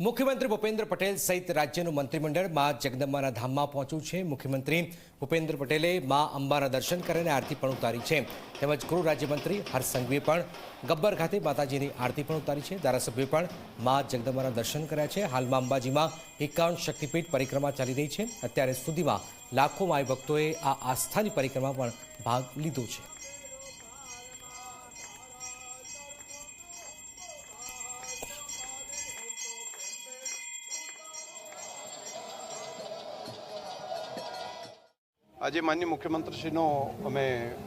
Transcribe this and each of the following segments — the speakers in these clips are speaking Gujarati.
મુખ્યમંત્રી ભૂપેન્દ્ર પટેલ સહિત રાજ્યનું મંત્રીમંડળ મા જગદંબાના ધામમાં પહોંચ્યું છે. મુખ્યમંત્રી ભૂપેન્દ્ર પટેલે મા અંબાના દર્શન કરીને આરતી પણ ઉતારી છે. તેમજ ગૃહ રાજ્યમંત્રી હર્ષ પણ ગબ્બર ખાતે માતાજીની આરતી પણ ઉતારી છે. ધારાસભ્યોએ પણ મા જગદંબાના દર્શન કર્યા છે. હાલમાં અંબાજીમાં એકાવન શક્તિપીઠ પરિક્રમા ચાલી રહી છે. અત્યારે સુધીમાં લાખો માય ભક્તોએ આ આસ્થાની પરિક્રમા પણ ભાગ લીધો છે. આજે માનનીય મુખ્યમંત્રીશ્રીનો અમે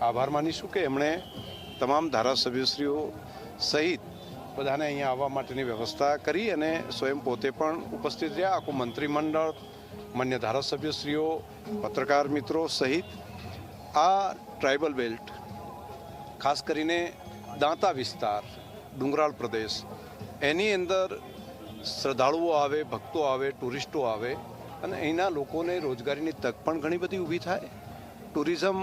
આભાર માનીશું કે એમણે તમામ ધારાસભ્યશ્રીઓ સહિત બધાને અહીંયા આવવા માટેની વ્યવસ્થા કરી અને સ્વયં પોતે પણ ઉપસ્થિત રહ્યા. આખું મંત્રીમંડળ, માન્ય ધારાસભ્યશ્રીઓ, પત્રકાર મિત્રો સહિત આ ટ્રાઇબલ બેલ્ટ, ખાસ કરીને દાંતા વિસ્તાર, ડુંગરાળ પ્રદેશ, એની અંદર શ્રદ્ધાળુઓ આવે, ભક્તો આવે, ટુરિસ્ટો આવે અને અહીંના લોકોને રોજગારીની તક પણ ઘણી બધી ઊભી થાય. ટુરિઝમ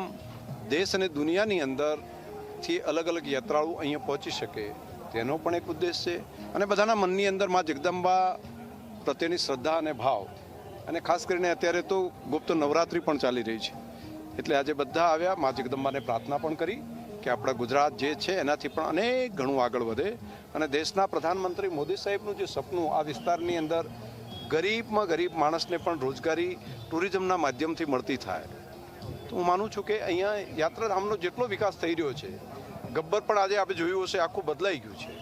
દેશ અને દુનિયાની અંદરથી અલગ અલગ યાત્રાળુ અહીંયા પહોંચી શકે, તેનો પણ એક ઉદ્દેશ છે. અને બધાના મનની અંદરમાં જગદંબા પ્રત્યેની શ્રદ્ધા અને ભાવ. અને ખાસ કરીને અત્યારે તો ગુપ્ત નવરાત્રિ પણ ચાલી રહી છે. એટલે આજે બધા આવ્યા, મા જગદંબાને પ્રાર્થના પણ કરી કે આપણા ગુજરાત જે છે એનાથી પણ અનેક ઘણું આગળ વધે. અને દેશના પ્રધાનમંત્રી મોદી સાહેબનું જે સપનું આ વિસ્તારની અંદર ગરીબમાં ગરીબ માણસને પણ રોજગારી ટુરિઝમના માધ્યમથી મળતી થાય. તો હું માનું છું કે અહીંયા યાત્રાધામનો જેટલો વિકાસ થઈ રહ્યો છે, ગબ્બર પણ આજે આપણે જોયું હશે, આખું બદલાઈ ગયું છે.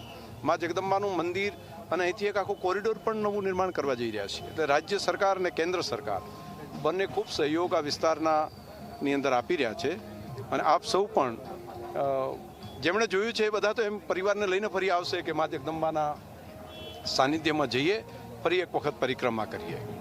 મા જગદંબાનું મંદિર અને અહીંથી એક આખું કોરિડોર પણ નવું નિર્માણ કરવા જઈ રહ્યા છે એટલે રાજ્ય સરકાર અને કેન્દ્ર સરકાર બંને ખૂબ સહયોગ આ વિસ્તારના ની અંદર આપી રહ્યા છે. અને આપ સૌ પણ જેમણે જોયું છે એ બધા તો એમ પરિવારને લઈને ફરી આવશે કે મા જગદંબાના સાનિધ્યમાં જઈએ. ફરી એક વખત પરિક્રમા કરીએ.